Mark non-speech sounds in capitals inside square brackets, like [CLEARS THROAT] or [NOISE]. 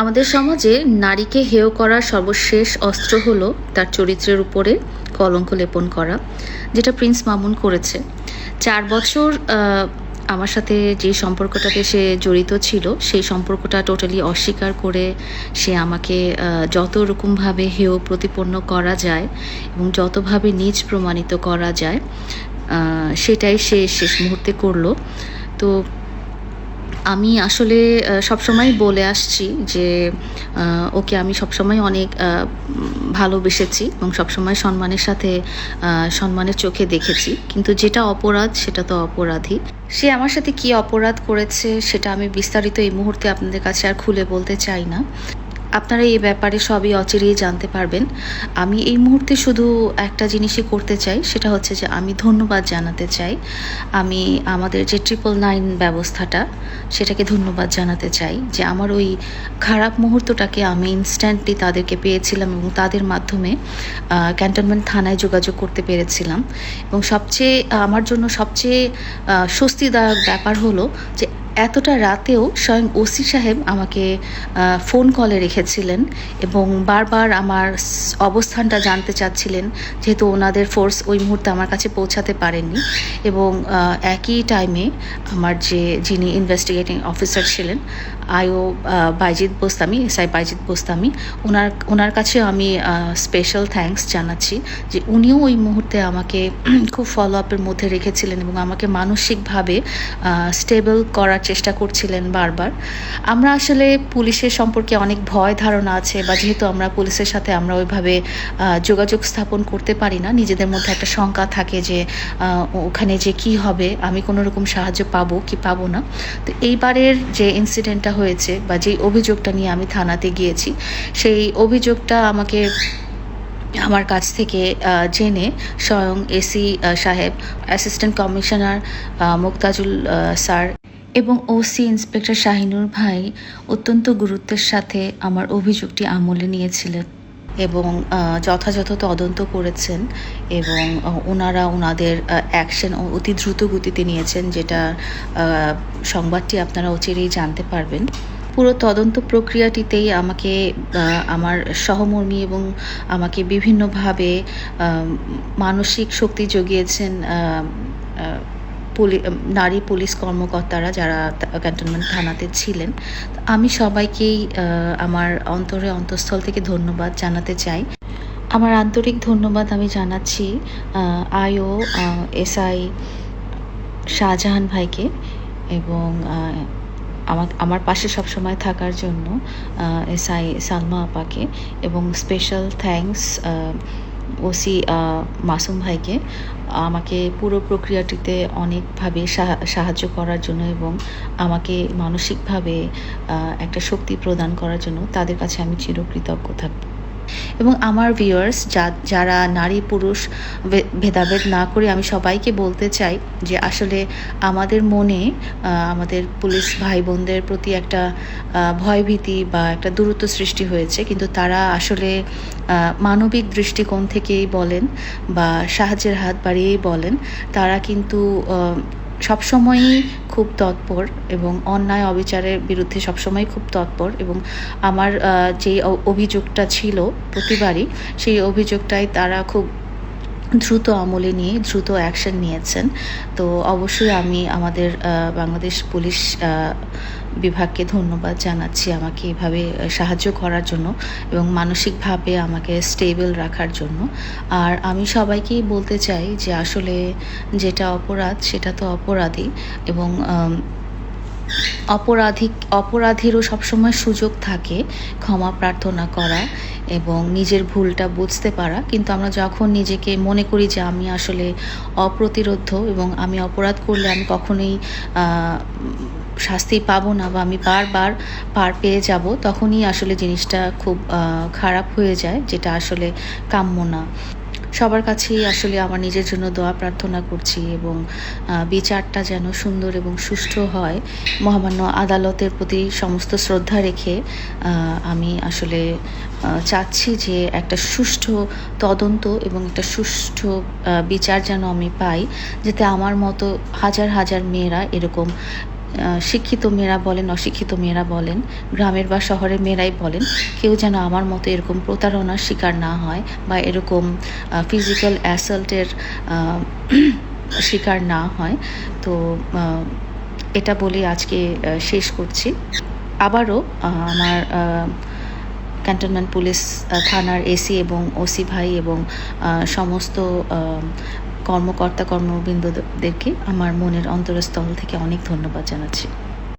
আমাদের সমাজে নারীকে হেয় করার সর্বশেষ অস্ত্র হলো তার চরিত্রের উপরে কলঙ্ক লেপন করা, যেটা প্রিন্স মামুন করেছে। চার বছর আমার সাথে যে সম্পর্কটাতে সে জড়িত ছিল, সেই সম্পর্কটা টোটালি অস্বীকার করে সে আমাকে যত রকমভাবে হেয় প্রতিপন্ন করা যায় এবং যতভাবে নিজ প্রমাণিত করা যায় সেটাই সে শেষ মুহূর্তে করল। তো আমি আসলে সবসময় বলে আসছি যে ওকে আমি সবসময় অনেক ভালোবেসেছি এবং সবসময় সম্মানের সাথে সম্মানের চোখে দেখেছি। কিন্তু যেটা অপরাধ, সেটা তো অপরাধী সে আমার সাথে কি অপরাধ করেছে, সেটা আমি বিস্তারিত এই মুহূর্তে আপনাদের কাছে আর খুলে বলতে চাই না। আপনারা এই ব্যাপারে সবই অচিরেই জানতে পারবেন। আমি এই মুহূর্তে শুধু একটা জিনিসই করতে চাই, সেটা হচ্ছে যে আমি ধন্যবাদ জানাতে চাই। আমি আমাদের যে ট্রিপল নাইন ব্যবস্থাটা, সেটাকে ধন্যবাদ জানাতে চাই যে আমার ওই খারাপ মুহূর্তটাকে আমি ইনস্ট্যান্টলি তাদেরকে পেয়েছিলাম এবং তাদের মাধ্যমে ক্যান্টনমেন্ট থানায় যোগাযোগ করতে পেরেছিলাম। এবং সবচেয়ে, আমার জন্য সবচেয়ে স্বস্তিদায়ক ব্যাপার হলো যে এতটা রাতেও স্বয়ং ওসি সাহেব আমাকে ফোন কলে রেখেছিলেন এবং বারবার আমার অবস্থানটা জানতে চাচ্ছিলেন, যেহেতু ওনাদের ফোর্স ওই মুহূর্তে আমার কাছে পৌঁছাতে পারেননি এবং একই টাইমে আমার যে যিনি ইনভেস্টিগেটিং অফিসার ছিলেন আইও বাইজিৎ বোস্তামি, এসআই বাইজিৎ বোস্তামি ওনার ওনার কাছে আমি স্পেশাল থ্যাঙ্কস জানাচ্ছি যে উনিও ওই মুহূর্তে আমাকে [CLEARS THROAT] খুব ফলো আপের মধ্যে রেখেছিলেন এবং আমাকে মানসিকভাবে স্টেবল করার চেষ্টা করছিলেন বারবার। আমরা আসলে পুলিশের সম্পর্কে অনেক ভয় ধারণা আছে বা যেহেতু আমরা পুলিশের সাথে আমরা ওইভাবে যোগাযোগ স্থাপন করতে পারি না, নিজেদের মধ্যে একটা শঙ্কা থাকে যে ওখানে যে কি হবে, আমি কোনো রকম সাহায্য পাবো কি পাবো না। তো এইবারের যে ইনসিডেন্টটা হয়েছে বা যেই অভিযোগটা নিয়ে আমি থানাতে গিয়েছি, সেই অভিযোগটা আমাকে আমার কাছ থেকে জেনে স্বয়ং এসি সাহেব, অ্যাসিস্ট্যান্ট কমিশনার মুক্তাজুল স্যার এবং ওসি ইন্সপেক্টর শাহিনুর ভাই অত্যন্ত গুরুত্বের সাথে আমার অভিযোগটি আমলে নিয়েছিলেন। এবং যথাযথ তদন্ত করেছেন এবং ওনারা ওনাদের অ্যাকশন অতি দ্রুত গতিতে নিয়েছেন যেটা সংবাদটি আপনারা অচিরেই জানতে পারবেন। পুরো তদন্ত প্রক্রিয়াটিতেই আমাকে আমার সহমর্মী এবং আমাকে বিভিন্নভাবে মানসিক শক্তি জুগিয়েছেন নারী পুলিশ কর্মকর্তারা যারা ক্যান্টনমেন্ট থানাতে ছিলেন, আমি সবাইকেই আমার অন্তরে অন্তঃস্থল থেকে ধন্যবাদ জানাতে চাই। আমার আন্তরিক ধন্যবাদ আমি জানাচ্ছি আইও এসআই শাহজাহান ভাইকে এবং আমার আমার পাশে সবসময় থাকার জন্য এসআই সালমা আপাকে এবং স্পেশাল থ্যাঙ্কস ওসি মাসুম ভাইকে, আমাকে পুরো প্রক্রিয়াটিতে অনেকভাবে সাহা- সাহায্য করার জন্য এবং আমাকে মানসিকভাবে একটা শক্তি প্রদান করার জন্য তাদের কাছে আমি চিরকৃতজ্ঞ থাকব। এবং আমার ভিউয়ার্স যা, যারা নারী পুরুষ ভেদাভেদ না করে আমি সবাইকে বলতে চাই যে আসলে আমাদের মনে আমাদের পুলিশ ভাই বোনদের প্রতি একটা ভয়ভীতি বা একটা দূরত্ব সৃষ্টি হয়েছে, কিন্তু তারা আসলে মানবিক দৃষ্টিকোণ থেকেই বলেন বা সাহায্যের হাত বাড়িয়েই বলেন, তারা কিন্তু সবসময়ই খুব তৎপর এবং অন্যায় অবিচারের বিরুদ্ধে সবসময় খুব তৎপর এবং আমার যে অভিযোগটা ছিল প্রতিবারই, সেই অভিযোগটাই তারা খুব দ্রুত আমলে নিয়ে, দ্রুত অ্যাকশন নিয়েছেন। তো অবশ্যই আমি আমাদের বাংলাদেশ পুলিশ বিভাগকে ধন্যবাদ জানাচ্ছি আমাকে এভাবে সাহায্য করার জন্য এবং মানসিকভাবে আমাকে স্টেবল রাখার জন্য। আর আমি সবাইকেই বলতে চাই যে আসলে যেটা অপরাধ, সেটা তো অপরাধী এবং অপরাধী অপরাধীরও সবসময় সুযোগ থাকে ক্ষমা প্রার্থনা করা এবং নিজের ভুলটা বুঝতে পারা। কিন্তু আমরা যখন নিজেকে মনে করি যে আমি আসলে অপ্রতিরোধ্য এবং আমি অপরাধ করলে আমি কখনোই শাস্তি পাবো না বা আমি বারবার পার পেয়ে যাব, তখনই আসলে জিনিসটা খুব খারাপ হয়ে যায়, যেটা আসলে কাম্য না। সবার কাছেই আসলে আমার নিজের জন্য দোয়া, প্রার্থনা করছি এবং বিচারটা যেন সুন্দর এবং সুষ্ঠু হয়। মহামান্য আদালতের প্রতি সমস্ত শ্রদ্ধা রেখে আমি আসলে চাচ্ছি যে একটা সুষ্ঠু তদন্ত এবং একটা সুষ্ঠু বিচার যেন আমি পাই, যাতে আমার মতো হাজার হাজার মেয়েরা এরকম শিক্ষিত মেয়েরা বলেন, অশিক্ষিত মেয়েরা বলেন, গ্রামের বা শহরের মেয়েরাই বলেন, কেউ যেন আমার মতো এরকম প্রতারণার শিকার না হয় বা এরকম ফিজিক্যাল অ্যাসাল্টের [CLEARS THROAT] শিকার না হয়। তো এটা বলে আজকে শেষ করছি। আবারও আমার ক্যান্টনমেন্ট পুলিশ থানার এসি এবং ওসি ভাই এবং সমস্ত কর্মকর্তা কর্মবৃন্দদেরকে আমার মনের অন্তরস্থল থেকে অনেক ধন্যবাদ জানাচ্ছি।